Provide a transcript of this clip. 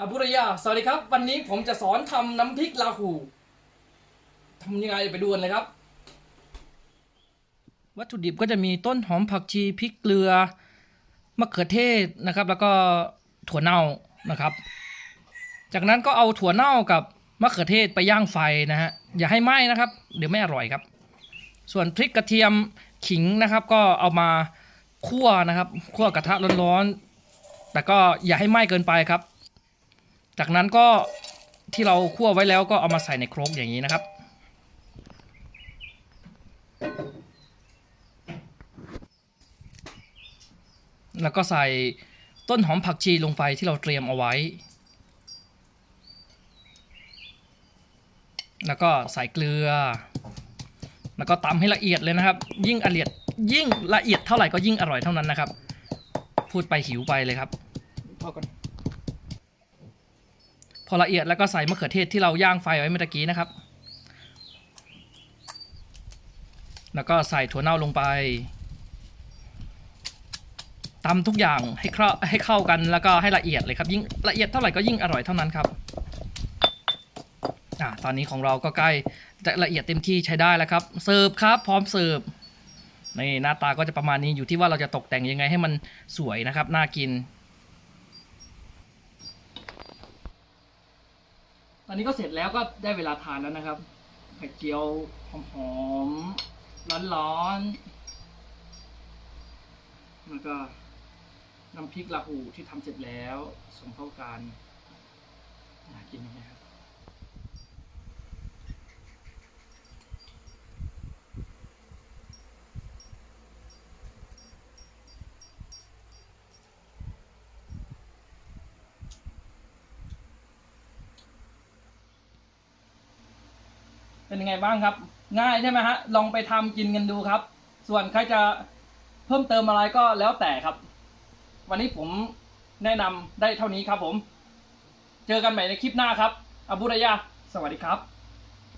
อาบุรยา สวัสดีครับ วันนี้ผมจะสอนทำน้ำพริกลาหูทำยังไงไปดูกันเลยครับ วัตถุดิบก็จะมีต้นหอมผักชีพริกเกลือมะเขือเทศนะครับ แล้วก็ถั่วเน่านะครับ จากนั้นก็เอาถั่วเน่ากับมะเขือเทศไปย่างไฟนะฮะอย่าให้ไหม้นะครับ เดี๋ยวไม่อร่อยครับ ส่วนพริกกระเทียมขิงนะครับ ก็เอามาคั่วนะครับคั่วกระทะร้อนๆแต่ก็อย่าให้ไหม้เกินไปครับ จากนั้นก็ที่เราคั่วไว้แล้วก็เอามาใส่ในครกอย่างนี้นะครับ แล้วก็ใส่ต้นหอมผักชีลงไปที่เราเตรียมเอาไว้ แล้วก็ใส่เกลือ แล้วก็ตำให้ละเอียดเลยนะครับ ยิ่งละเอียดยิ่งละเอียดเท่าไหร่ก็ยิ่งอร่อยเท่านั้นนะครับ พูดไปหิวไปเลยครับพอก่อน พอละเอียดแล้วก็ใส่มะเขือเทศที่เราย่างไฟไว้เมื่อกี้นะครับ แล้วก็ใส่ถั่วเน่าลงไปตำทุกอย่างให้เข้าให้เข้ากันแล้วก็ให้ละเอียดเลยครับยิ่งละเอียดเท่าไหร่ก็ยิ่งอร่อยเท่านั้นครับอ่าตอนนี้ของเราก็ใกล้จะละเอียดเต็มที่ใช้ได้แล้วครับเสิร์ฟครับพร้อมเสิร์ฟนี่หน้าตาก็จะประมาณนี้อยู่ที่ว่าเราจะตกแต่งยังไงให้มันสวยนะครับน่ากิน ตอนนี้ก็เสร็จแล้วก็ได้เวลาทานแล้วนะครับไข่เจียวหอมๆร้อนๆแล้วก็น้ำพริกลาหูที่ทำเสร็จแล้วส่งเข้ากันน่ากินไหมครับ เป็นยังไงบ้างครับ ง่ายใช่ไหมฮะลองไปทำกินกันดูครับ ส่วนใครจะเพิ่มเติมอะไรก็แล้วแต่ครับ วันนี้ผมแนะนำได้เท่านี้ครับผม เจอกันใหม่ในคลิปหน้าครับอบุรยา สวัสดีครับ